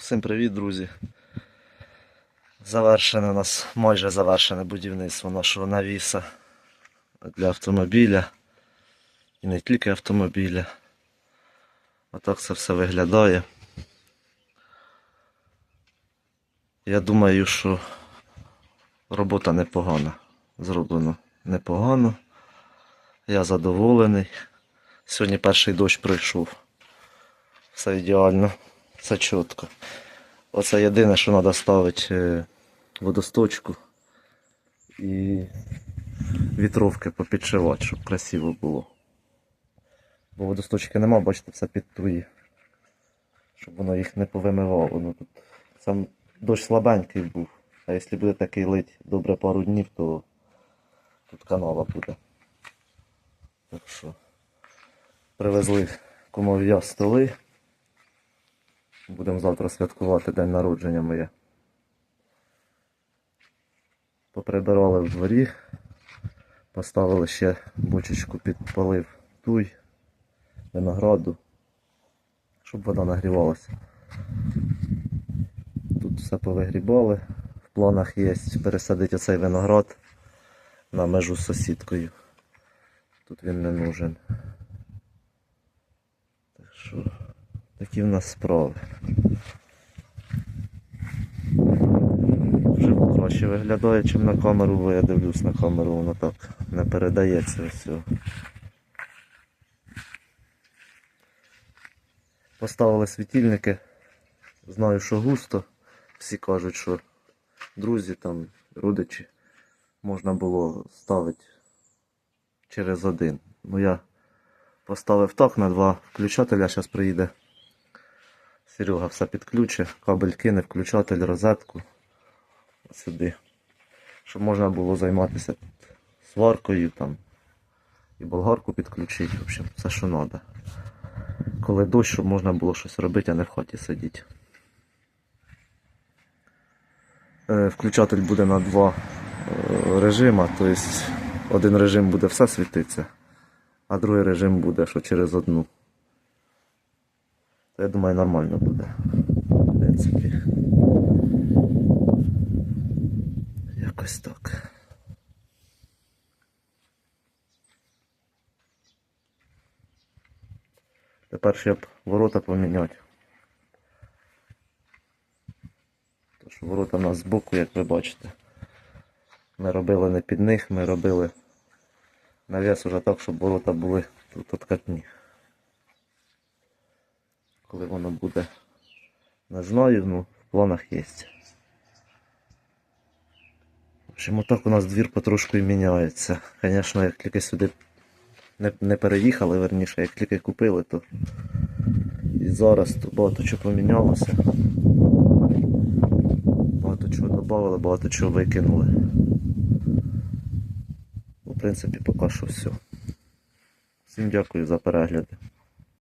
Всім привіт, друзі. Завершене у нас майже завершене будівництво нашого навіса для автомобіля. І не тільки автомобіля. Отак це все виглядає. Я думаю, що робота непогана. Зроблено непогано. Я задоволений. Сьогодні перший дощ пройшов. Все ідеально, все чітко. Оце єдине, що треба ставити е, водосточку і вітровки попідшивати, щоб красиво було. Бо водосточки нема, бачите, все під туї. Щоб воно їх не повимивало. Ну, тут сам дощ слабенький був. А якщо буде такий лить добре пару днів, то тут канава буде. Так що привезли кумов'я столи. Будемо завтра святкувати день народження моє. Поприбирали в дворі, поставили ще бочечку під полив туй, винограду, щоб вода нагрівалася. Тут все повигрібали. В планах є пересадити оцей виноград на межу з сусідкою. Тут він не нужен. Так що такі в нас справи. Краще виглядає, чим на камеру, бо я дивлюсь на камеру, воно так не передається все. Поставили світильники. Знаю, що густо. Всі кажуть, що друзі там, родичі, можна було ставити через один. Ну я поставив так на два включателя, зараз приїде Серега все підключить, кабель кине, включатель, розетку сюди. Щоб можна було займатися тут сваркою там і болгарку підключити, в общем, все що треба. Коли дощ, щоб можна було щось робити, а не в хаті сидіти. Е, Включатель буде на два е, режима, тобто один режим буде все світитися, а другий режим буде, що через одну. То я думаю, нормально буде. В принципі. Якось так. Тепер ще б ворота поміняти. Тож ворота в нас збоку, як ви бачите. Ми робили не під них, ми робили навіс уже так, щоб ворота були тут откатні. Коли воно буде, не знаю, ну в планах є. В общем, отак у нас двір потрошку і міняється. Звісно, як тільки сюди не, не переїхали, верніше, як тільки купили, то і зараз то багато чого помінялося. Багато чого додали, багато чого викинули. Ну, В принципі, поки що все. Всім дякую за перегляди.